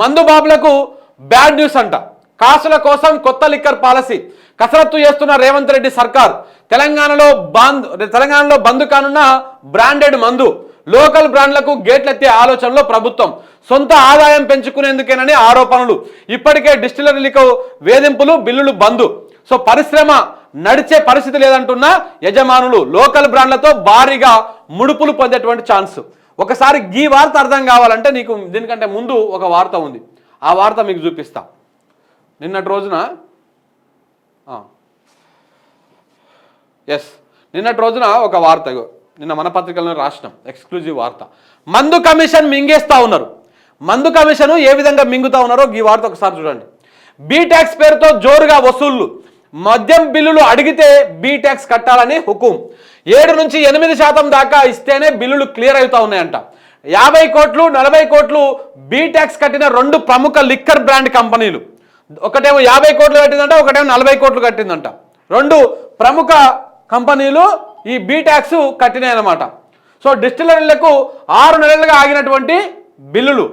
మందు బాబులకు bad news అంట. కాసుల కోసం కొత్త లిక్కర్ పాలసీ. కసరత్తు చేస్తున్న రేవంత్ రెడ్డి సర్కార్. తెలంగాణలో బంద్ తెలంగాణలో బంద్ కానున్న బ్రాండెడ్ మందు. లోకల్ బ్రాండ్లకు గేట్లెత్తే ఆలోచనలో ప్రభుత్వం. సొంత ఆదాయం పెంచుకునేందుకేనని ఆరోపణలు. ఇప్పటికే డిస్టిలరీలకు వేధింపులు బిల్లులు బంద్. సో పరిశ్రమ నడిచే పరిస్థితి లేదంటున్న యజమానులు లోకల్ బ్రాండ్లతో భారీగా ముడుపులు పొందేటువంటి ఛాన్స్. ఒకసారి ఈ వార్త అర్థం కావాలంటే నీకు దీనికంటే ముందు ఒక వార్త ఉంది. ఆ వార్త మీకు చూపిస్తా. నిన్నటి రోజున ఎస్ నిన్నటి రోజున ఒక వార్త నిన్న మన పత్రికలను రాసినాం ఎక్స్క్లూజివ్ వార్త. మందు కమిషన్ మింగేస్తూ ఉన్నారు. మందు కమిషన్ ఏ విధంగా మింగుతా ఉన్నారో ఈ వార్త ఒకసారి చూడండి. బీటాక్స్ పేరుతో జోరుగా వసూళ్ళు. మద్యం బిల్లులు అడిగితే బీట్యాక్స్ కట్టాలని హుకుం. ఏడు నుంచి ఎనిమిది శాతం దాకా ఇస్తేనే బిల్లులు క్లియర్ అవుతా ఉన్నాయంట. యాభై కోట్లు నలభై కోట్లు బీట్యాక్స్ కట్టిన రెండు ప్రముఖ లిక్కర్ బ్రాండ్ కంపెనీలు. ఒకటేమో యాభై కోట్లు కట్టిందంట ఒకటేమో నలభై కోట్లు కట్టిందంట. రెండు ప్రముఖ కంపెనీలు ఈ బీ ట్యాక్స్ కట్టినాయి అనమాట సో డిస్టిలరీలకు ఆరు నెలలుగా ఆగినటువంటి బిల్లులు.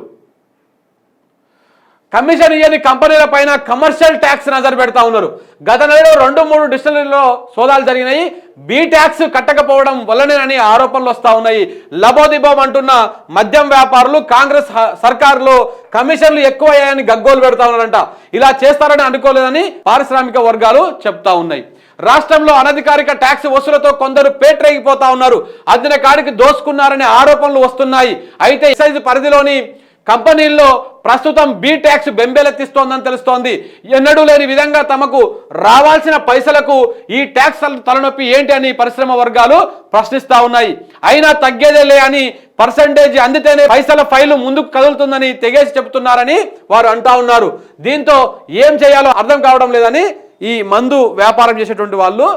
కమిషన్ ఇయ్యని కంపెనీల పైన కమర్షియల్ ట్యాక్స్ నజరు పెడతా ఉన్నారు. గత నెలలో రెండు మూడు డిస్టిలరీలో సోదాలు జరిగినాయి. బీ ట్యాక్స్ కట్టకపోవడం వల్లనేనని ఆరోపణలు వస్తూ ఉన్నాయి. లబోదిబోం అంటున్న మద్యం వ్యాపారులు కాంగ్రెస్ హ- సర్కారులో కమిషన్లు ఎక్కువయ్యాయని గగ్గోలు పెడతా ఉన్నారంట. ఇలా చేస్తారని అనుకోలేదని పారిశ్రామిక వర్గాలు చెప్తా ఉన్నాయి. రాష్ట్రంలో అనధికారిక ట్యాక్స్ వసూలతో కొందరు పేట్రేగిపోతా ఉన్నారు. అదిన కాడికి దోసుకున్నారనే ఆరోపణలు వస్తున్నాయి. అయితే ఎక్సైజ్ పరిధిలోని కంపెనీల్లో ప్రస్తుతం బీ ట్యాక్స్ బెంబేలెత్తిస్తోందని తెలుస్తోంది. ఎన్నడూ లేని విధంగా తమకు రావాల్సిన పైసలకు ఈ ట్యాక్స్ తలనొప్పి ఏంటి అని పరిశ్రమ వర్గాలు ప్రశ్నిస్తా ఉన్నాయి. అయినా తగ్గేదేలే అని పర్సంటేజ్ అందితేనే పైసల ఫైలు ముందుకు కదులుతుందని తెగేసి చెబుతున్నారని వారు అంటా ఉన్నారు. దీంతో ఏం చేయాలో అర్థం కావడం లేదని ఈ మందు వ్యాపారం చేసేటువంటి వాళ్ళు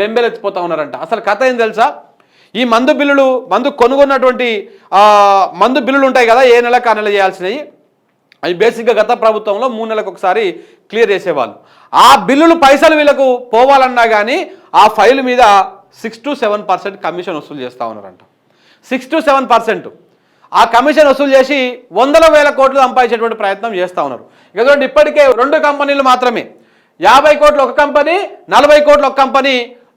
బెంబేలెత్తిపోతా ఉన్నారంట. అసలు కథ ఏం తెలుసా? ఈ మందు బిల్లులు మందు కొనుగొన్నటువంటి మందు బిల్లులు ఉంటాయి కదా ఏ నెలకు ఆ నెల చేయాల్సినవి. అవి బేసిక్గా గత ప్రభుత్వంలో మూడు నెలలకు ఒకసారి క్లియర్ చేసేవాళ్ళు. ఆ బిల్లులు పైసలు వీళ్ళకు పోవాలన్నా కానీ ఆ ఫైల్ మీద six to seven percent commission వసూలు చేస్తూ ఉన్నారంట. Six to seven percent. ఆ కమిషన్ వసూలు చేసి వందల వేల కోట్లు సంపాదించేటువంటి ప్రయత్నం చేస్తూ ఉన్నారు. ఇక ఇప్పటికే రెండు కంపెనీలు మాత్రమే. యాభై కోట్లు ఒక కంపెనీ నలభై కోట్లు ఒక కంపెనీ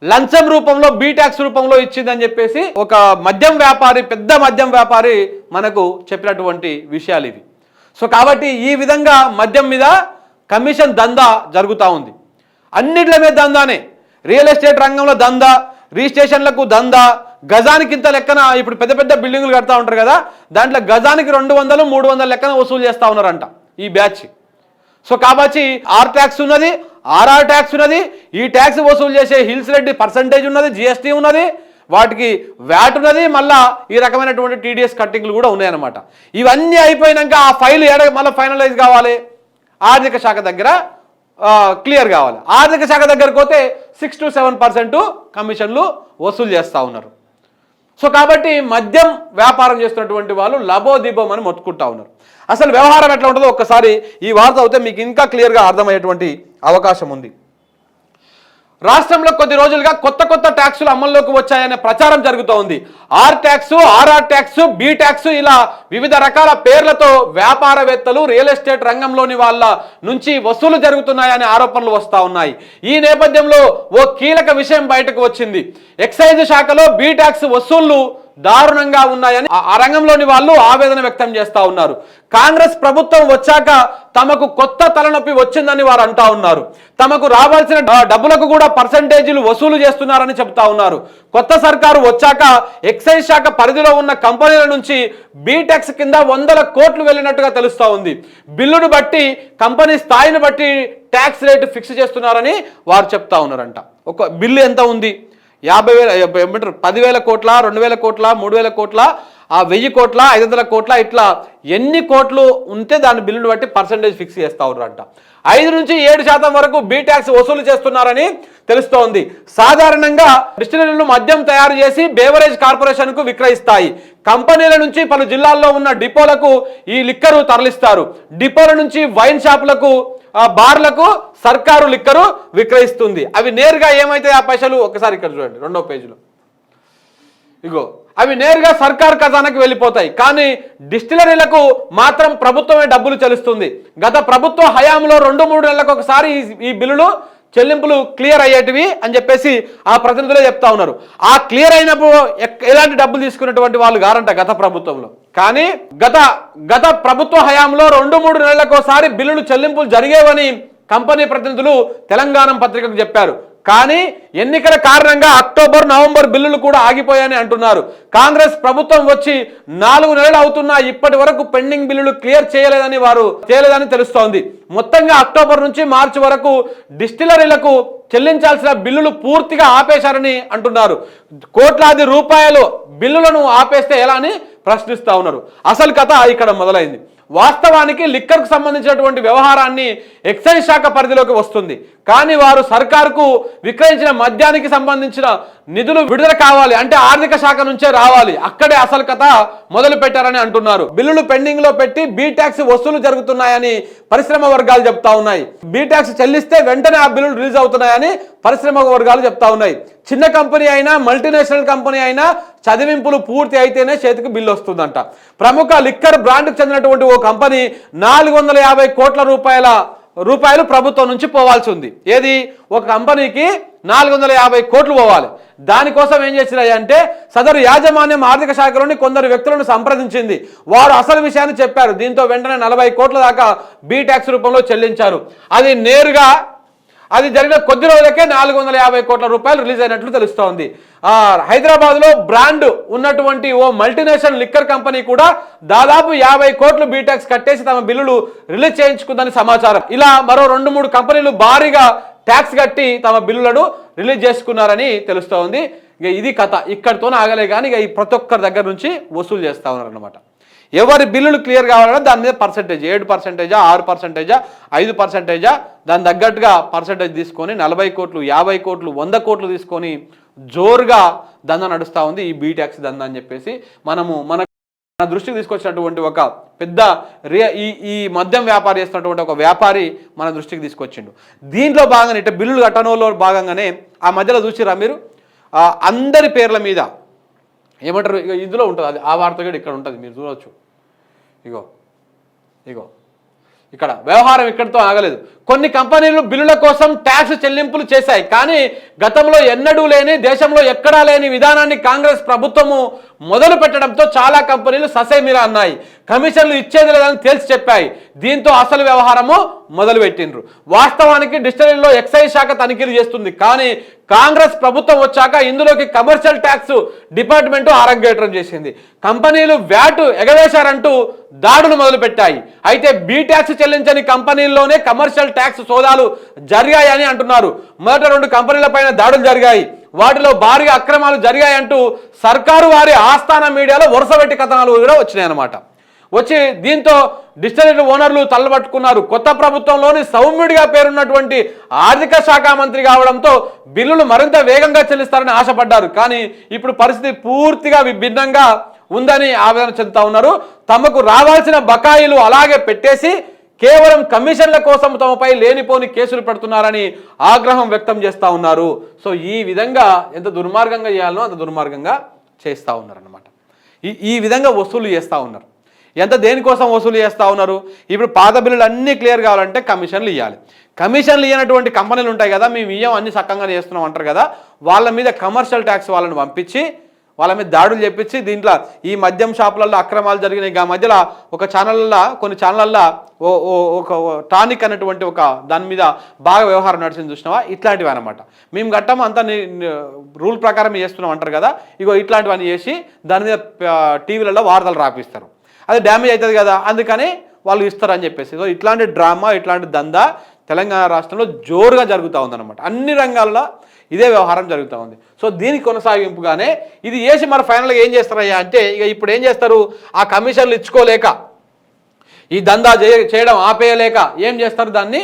లంచం రూపంలో బీటాక్స్ రూపంలో ఇచ్చిందని చెప్పేసి ఒక మద్యం వ్యాపారి పెద్ద మద్యం వ్యాపారి మనకు చెప్పినటువంటి విషయాలు ఇవి. సో కాబట్టి ఈ విధంగా మద్యం మీద కమిషన్ దందా జరుగుతూ ఉంది. అన్నిట్ల మీద దందానే. రియల్ ఎస్టేట్ రంగంలో దందా రిజిస్ట్రేషన్లకు దందా గజానికి ఇంత లెక్కన ఇప్పుడు పెద్ద పెద్ద బిల్డింగులు కడతా ఉంటారు కదా దాంట్లో గజానికి రెండు వందలు మూడు వందల లెక్కన వసూలు చేస్తూ ఉన్నారంట ఈ బ్యాచ్. సో కాబట్టి ఆర్ ట్యాక్స్ ఉన్నది ఆర్ఆర్ ట్యాక్స్ ఉన్నది ఈ ట్యాక్స్ వసూలు చేసే హిల్స్ రెడ్డి పర్సంటేజ్ ఉన్నది జిఎస్టీ ఉన్నది వాటికి వ్యాట్ ఉన్నది మళ్ళా ఈ రకమైనటువంటి టీడీఎస్ కట్టింగ్లు కూడా ఉన్నాయన్నమాట. ఇవన్నీ అయిపోయినాక ఆ ఫైల్ ఏడ మళ్ళీ ఫైనలైజ్ కావాలి? ఆర్థిక శాఖ దగ్గర క్లియర్ కావాలి. ఆర్థిక శాఖ దగ్గరకు పోతే సిక్స్ టు సెవెన్ పర్సెంట్ కమిషన్లు వసూలు చేస్తూ ఉన్నారు. సో కాబట్టి మద్యం వ్యాపారం చేస్తున్నటువంటి వాళ్ళు లబోదిబం అని మొత్తుకుంటా ఉన్నారు. అసలు వ్యవహారం ఎట్లా ఉంటుందో ఒక్కసారి ఈ వార్త అవుతే మీకు ఇంకా క్లియర్గా అర్థమయ్యేటువంటి అవకాశం ఉంది. రాష్ట్రంలో కొద్ది రోజులుగా కొత్త కొత్త ట్యాక్సులు అమల్లోకి వచ్చాయనే ప్రచారం జరుగుతూ ఉంది. R tax RR tax B tax ఇలా వివిధ రకాల పేర్లతో వ్యాపారవేత్తలు రియల్ ఎస్టేట్ రంగంలోని వాళ్ళ నుంచి వసూలు జరుగుతున్నాయనే ఆరోపణలు వస్తూ ఉన్నాయి. ఈ నేపథ్యంలో ఓ కీలక విషయం బయటకు వచ్చింది. ఎక్సైజ్ శాఖలో బి ట్యాక్స్ వసూళ్ళు దారుణంగా ఉన్నాయని ఆ- రంగంలోని వాళ్ళు ఆవేదన వ్యక్తం చేస్తూ ఉన్నారు. కాంగ్రెస్ ప్రభుత్వం వచ్చాక తమకు కొత్త తలనొప్పి వచ్చిందని వారు అంటా ఉన్నారు. తమకు రావాల్సిన డబ్బులకు కూడా పర్సంటేజీలు వసూలు చేస్తున్నారని చెప్తా ఉన్నారు. కొత్త సర్కారు వచ్చాక ఎక్సైజ్ శాఖ పరిధిలో ఉన్న కంపెనీల నుంచి బీటెక్స్ కింద వందల కోట్లు వెళ్ళినట్టుగా తెలుస్తూ ఉంది. బిల్లును బట్టి కంపెనీ స్థాయిని బట్టి ట్యాక్స్ రేటు ఫిక్స్ చేస్తున్నారని వారు చెప్తా ఉన్నారంట. ఒక బిల్లు ఎంత ఉంది? యాభై వేల ఏమంటారు పదివేల కోట్ల రెండు వేల కోట్ల మూడు వేల కోట్ల ఆ వెయ్యి కోట్ల ఐదు వందల కోట్ల ఇట్లా ఎన్ని కోట్లు ఉంటే దాని బిల్లును బట్టి పర్సంటేజ్ ఫిక్స్ చేస్తా ఉన్నారంట. ఐదు నుంచి ఏడు శాతం వరకు బీ ట్యాక్స్ వసూలు చేస్తున్నారని తెలుస్తోంది. సాధారణంగా డిస్టిలరీలు మద్యం తయారు చేసి బేవరేజ్ కార్పొరేషన్కు విక్రయిస్తాయి. కంపెనీల నుంచి పలు జిల్లాల్లో ఉన్న డిపోలకు ఈ లిక్కరు తరలిస్తారు. డిపోల నుంచి వైన్ షాపులకు బార్లకు సర్కారు లిక్కరు విక్రయిస్తుంది. అవి నేరుగా ఏమైతే ఆ పైసలు? ఒకసారి ఇక్కడ చూడండి రెండో పేజీలో. ఇగో అవి నేరుగా సర్కార్ ఖజానాకి వెళ్ళిపోతాయి. కానీ డిస్టిలరీలకు మాత్రం ప్రభుత్వమే డబ్బులు చెల్లిస్తుంది. గత ప్రభుత్వ హయాంలో రెండు మూడు నెలలకు ఒకసారి ఈ- ఈ బిల్లులు చెల్లింపులు క్లియర్ అయ్యేటివి అని చెప్పేసి ఆ ప్రతినిధులే చెప్తా ఉన్నారు. ఆ క్లియర్ అయినప్పుడు ఎక్- ఎలాంటి డబ్బులు తీసుకున్నటువంటి వాళ్ళు గారంట గత ప్రభుత్వంలో. కానీ గత గత ప్రభుత్వ హయాంలో రెండు మూడు నెలలకోసారి బిల్లులు చెల్లింపులు జరిగేవని కంపెనీ ప్రతినిధులు తెలంగాణ పత్రికకు చెప్పారు. కానీ ఎన్నికల కారణంగా అక్టోబర్ నవంబర్ బిల్లులు కూడా ఆగిపోయాయని అంటున్నారు. కాంగ్రెస్ ప్రభుత్వం వచ్చి నాలుగు నెలలు అవుతున్నా ఇప్పటి వరకు పెండింగ్ బిల్లులు క్లియర్ చేయలేదని వారు చేయలేదని తెలుస్తోంది. మొత్తంగా అక్టోబర్ నుంచి మార్చి వరకు డిస్టిలరీలకు చెల్లించాల్సిన బిల్లులు పూర్తిగా ఆపేశారని అంటున్నారు. కోట్లాది రూపాయలు బిల్లులను ఆపేస్తే ఎలా అని ప్రశ్నిస్తా ఉన్నారు. అసలు కథ ఇక్కడ మొదలైంది. వాస్తవానికి లిక్కర్కు సంబంధించినటువంటి వ్యవహారాన్ని ఎక్సైజ్ శాఖ పరిధిలోకి వస్తుంది. కానీ వారు సర్కారుకు విక్రయించిన మద్యానికి సంబంధించిన నిధులు విడుదల కావాలి. అంటే ఆర్థిక శాఖ నుంచే రావాలి. అక్కడే అసలు కథ మొదలు పెట్టారని అంటున్నారు. బిల్లులు పెండింగ్లో పెట్టి బీ ట్యాక్స్ వసూలు జరుగుతున్నాయని పరిశ్రమ వర్గాలు చెప్తా ఉన్నాయి. బీ ట్యాక్స్ చెల్లిస్తే వెంటనే ఆ బిల్లులు రిలీజ్ అవుతున్నాయని పరిశ్రమ వర్గాలు చెప్తా ఉన్నాయి. చిన్న కంపెనీ అయినా మల్టీనేషనల్ కంపెనీ అయినా చదివింపులు పూర్తి అయితేనే చేతికి బిల్లు వస్తుందంట. ప్రముఖ లిక్కర్ బ్రాండ్కు చెందినటువంటి ఓ కంపెనీ నాలుగు వందల యాభై కోట్ల రూపాయల రూపాయలు ప్రభుత్వం నుంచి పోవాల్సి ఉంది. ఏది? ఒక కంపెనీకి నాలుగు వందల యాభై కోట్లు పోవాలి. దానికోసం ఏం చేసినాయి అంటే సదరు యాజమాన్యం ఆర్థిక శాఖలోని కొందరు వ్యక్తులను సంప్రదించింది. వారు అసలు విషయాన్ని చెప్పారు. దీంతో వెంటనే నలభై కోట్ల దాకా బీ ట్యాక్స్ రూపంలో చెల్లించారు. అది నేరుగా అది జరిగిన కొద్ది రోజులకే నాలుగు వందల యాభై కోట్ల రూపాయలు రిలీజ్ అయినట్లు తెలుస్తోంది. హైదరాబాద్లో బ్రాండ్ ఉన్నటువంటి ఓ మల్టీనేషనల్ లిక్కర్ కంపెనీ కూడా దాదాపు యాభై కోట్లు బీటాక్స్ కట్టేసి తమ బిల్లులు రిలీజ్ చేయించుకుందని సమాచారం. ఇలా మరో రెండు మూడు కంపెనీలు భారీగా ట్యాక్స్ కట్టి తమ బిల్లులను రిలీజ్ చేసుకున్నారని తెలుస్తోంది. ఇక ఇది కథ. ఇక్కడితోనే ఆగలే కానీ ఇక ఈ ప్రతి ఒక్కరి దగ్గర నుంచి వసూలు చేస్తా ఉన్నారన్నమాట. ఎవరి బిల్లులు క్లియర్ కావాలన్నా దాని మీద పర్సంటేజ్ ఏడు పర్సెంటేజా ఆరు పర్సంటేజా ఐదు పర్సెంటేజా దాని తగ్గట్టుగా పర్సెంటేజ్ తీసుకొని నలభై కోట్లు యాభై కోట్లు వంద కోట్లు తీసుకొని జోరుగా దందా నడుస్తూ ఉంది ఈ బీటాక్స్ దందా అని చెప్పేసి మనము మన మన దృష్టికి తీసుకొచ్చినటువంటి ఒక పెద్ద రే ఈ ఈ మద్యం వ్యాపారి చేస్తున్నటువంటి ఒక వ్యాపారి మన దృష్టికి తీసుకొచ్చిండు. దీంట్లో భాగంగానే ఇట్లా బిల్లులు కట్టడంలో భాగంగానే ఆ మధ్యలో చూసిరా మీరు? అందరి పేర్ల మీద ఏమంటారు? ఇక ఇందులో ఉంటుంది. అది ఆ వార్త కూడా ఇక్కడ ఉంటుంది. మీరు చూడవచ్చు ఇగో ఇగో. ఇక్కడ వ్యవహారం ఇక్కడితో ఆగలేదు. కొన్ని కంపెనీలు బిల్లుల కోసం ట్యాక్స్ చెల్లింపులు చేశాయి. కానీ గతంలో ఎన్నడూ లేని దేశంలో ఎక్కడా లేని విధానాన్ని కాంగ్రెస్ ప్రభుత్వము మొదలు పెట్టడంతో చాలా కంపెనీలు ససేమిరా అన్నాయి. కమిషన్లు ఇచ్చేది లేదని తేల్చి చెప్పాయి. దీంతో అసలు వ్యవహారము మొదలుపెట్టిండ్రు. వాస్తవానికి డిస్టరీలో ఎక్సైజ్ శాఖ తనిఖీలు చేస్తుంది. కానీ కాంగ్రెస్ ప్రభుత్వం వచ్చాక ఇందులోకి కమర్షియల్ ట్యాక్స్ డిపార్ట్మెంట్ ఆరంగేట్రం చేసింది. కంపెనీలు వ్యాటు ఎగవేశారంటూ దాడులు మొదలుపెట్టాయి. అయితే బీ ట్యాక్స్ చెల్లించని కంపెనీల్లోనే కమర్షియల్ ట్యాక్స్ సోదాలు జరిగాయని అంటున్నారు. మొదట రెండు కంపెనీలపైన దాడులు జరిగాయి. వాటిలో భారీగా అక్రమాలు జరిగాయంటూ సర్కారు వారి ఆస్థాన మీడియాలో వరుసబెట్టి కథనాలు కూడా వచ్చినాయన్నమాట వచ్చి దీంతో డిస్టరీ ఓనర్లు తల్లబట్టుకున్నారు కొత్త ప్రభుత్వంలోని సౌమ్యుడిగా పేరున్నటువంటి ఆర్థిక శాఖ మంత్రి కావడంతో బిల్లులు మరింత వేగంగా చెల్లిస్తారని ఆశపడ్డారు. కానీ ఇప్పుడు పరిస్థితి పూర్తిగా విభిన్నంగా ఉందని ఆవేదన చెందుతా ఉన్నారు. తమకు రావాల్సిన బకాయిలు అలాగే పెట్టేసి కేవలం కమిషన్ల కోసం తమపై లేనిపోని కేసులు పెడుతున్నారని ఆగ్రహం వ్యక్తం చేస్తూ ఉన్నారు. సో ఈ విధంగా ఎంత దుర్మార్గంగా చేయాలనో అంత దుర్మార్గంగా చేస్తూ ఉన్నారనమాట ఈ ఈ విధంగా వసూలు చేస్తూ ఉన్నారు. ఎంత దేనికోసం వసూలు చేస్తూ ఉన్నారు? ఇప్పుడు పాత బిల్లులు అన్నీ క్లియర్ కావాలంటే కమిషన్లు ఇవ్వాలి కమిషన్లు ఇవ్వనటువంటి కంపెనీలు ఉంటాయి కదా మేము ఇయ్యం అన్ని సక్కంగా చేస్తున్నాం అంటారు కదా వాళ్ళ మీద కమర్షియల్ ట్యాక్స్ వాళ్ళని పంపించి వాళ్ళ మీద దాడులు చెప్పించి దీంట్లో ఈ మద్యం షాపులలో అక్రమాలు జరిగినాయి. ఆ మధ్యలో ఒక ఛానళ్ళల్లో కొన్ని ఛానళ్ళల్లో ఓ ఒక టానిక్ అనేటువంటి ఒక దాని మీద బాగా వ్యవహారం నడిచింది చూసినావా? ఇట్లాంటివి అనమాట మేము కట్టము అంతా ని- రూల్ ప్రకారం చేస్తున్నాం అంటారు కదా? ఇగో ఇట్లాంటివన్నీ చేసి దాని మీద టీవీలలో వార్తలు రాపిస్తారు. అది డ్యామేజ్ అవుతుంది కదా? అందుకని వాళ్ళు ఇస్తారని చెప్పేసి. సో ఇట్లాంటి డ్రామా ఇట్లాంటి దందా తెలంగాణ రాష్ట్రంలో జోరుగా జరుగుతూ ఉందన్నమాట. అన్ని రంగాల్లో ఇదే వ్యవహారం జరుగుతూ ఉంది. సో దీనికి కొనసాగింపుగానే ఇది వేసి మరి ఫైనల్గా ఏం చేస్తారయ్యా అంటే ఇక ఇప్పుడు ఏం చేస్తారు? ఆ కమిషన్లు ఇచ్చుకోలేక ఈ దందా చేయడం ఆపేయలేక ఏం చేస్తారు దాన్ని?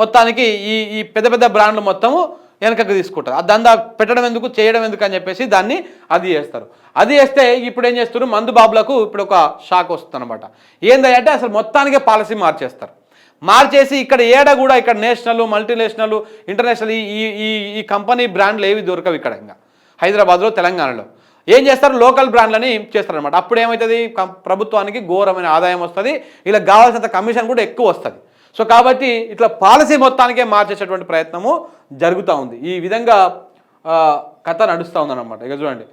మొత్తానికి ఈ ఈ పెద్ద పెద్ద బ్రాండ్లు మొత్తము వెనకకు తీసుకుంటారు. ఆ దందా పెట్టడం ఎందుకు చేయడం ఎందుకు అని చెప్పేసి దాన్ని అది చేస్తారు. అది చేస్తే ఇప్పుడు ఏం చేస్తారు మందు బాబులకు ఇప్పుడు ఒక షాక్ వస్తుంది అనమాట ఏందంటే అసలు మొత్తానికే పాలసీ మార్చేస్తారు. మార్చేసి ఇక్కడ ఏడ కూడా ఇక్కడ నేషనల్ మల్టీనేషనల్ ఇంటర్నేషనల్ ఈ ఈ ఈ కంపెనీ బ్రాండ్లు ఏవి దొరకవు ఇక్కడ ఇంకా. హైదరాబాద్లో తెలంగాణలో. ఏం చేస్తారు? లోకల్ బ్రాండ్లని చేస్తారనమాట అప్పుడు ఏమవుతుంది ప్రభుత్వానికి ఘోరమైన ఆదాయం వస్తుంది. ఇలా కావాల్సినంత కమిషన్ కూడా ఎక్కువ వస్తుంది. సో కాబట్టి ఇట్లా పాలసీ మొత్తానికే మార్చేసేటువంటి ప్రయత్నము జరుగుతూ ఉంది. ఈ విధంగా కథ నడుస్తూ ఉందన్నమాట. ఇక చూడండి.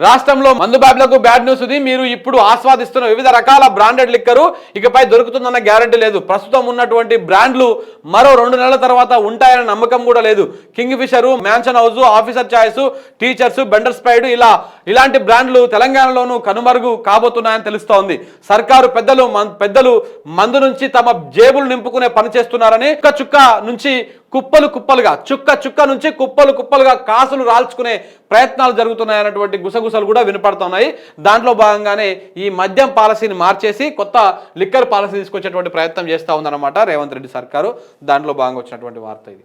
రాష్ట్రంలో మందు బ్యాబ్లకు బ్యాడ్ న్యూస్ ఇది మీరు ఇప్పుడు ఆస్వాదిస్తున్న వివిధ రకాల బ్రాండెడ్ లిక్కరు ఇకపై దొరుకుతుందన్న గ్యారంటీ లేదు. ప్రస్తుతం ఉన్నటువంటి బ్రాండ్లు మరో రెండు నెలల తర్వాత ఉంటాయన్న నమ్మకం కూడా లేదు. Kingfisher Mansion House Officer Choice Teachers Blenders Pride ఇలా ఇలాంటి బ్రాండ్లు తెలంగాణలోనూ కనుమరుగు కాబోతున్నాయని తెలుస్తోంది. సర్కారు పెద్దలు పెద్దలు మందు నుంచి తమ జేబులు నింపుకునే పని చేస్తున్నారని చుక్క చుక్క నుంచి కుప్పలు కుప్పలుగా చుక్క చుక్క నుంచి కుప్పలు కుప్పలుగా కాసులు రాల్చుకునే ప్రయత్నాలు జరుగుతున్నాయన్నటువంటి గుసగుసలు కూడా వినపడుతున్నాయి. దాంట్లో భాగంగానే ఈ మద్యం పాలసీని మార్చేసి కొత్త లిక్కర్ పాలసీ తీసుకొచ్చేటువంటి ప్రయత్నం చేస్తూ ఉందన్నమాట రేవంత్ రెడ్డి సర్కారు. దాంట్లో భాగంగా వచ్చినటువంటి వార్త ఇది.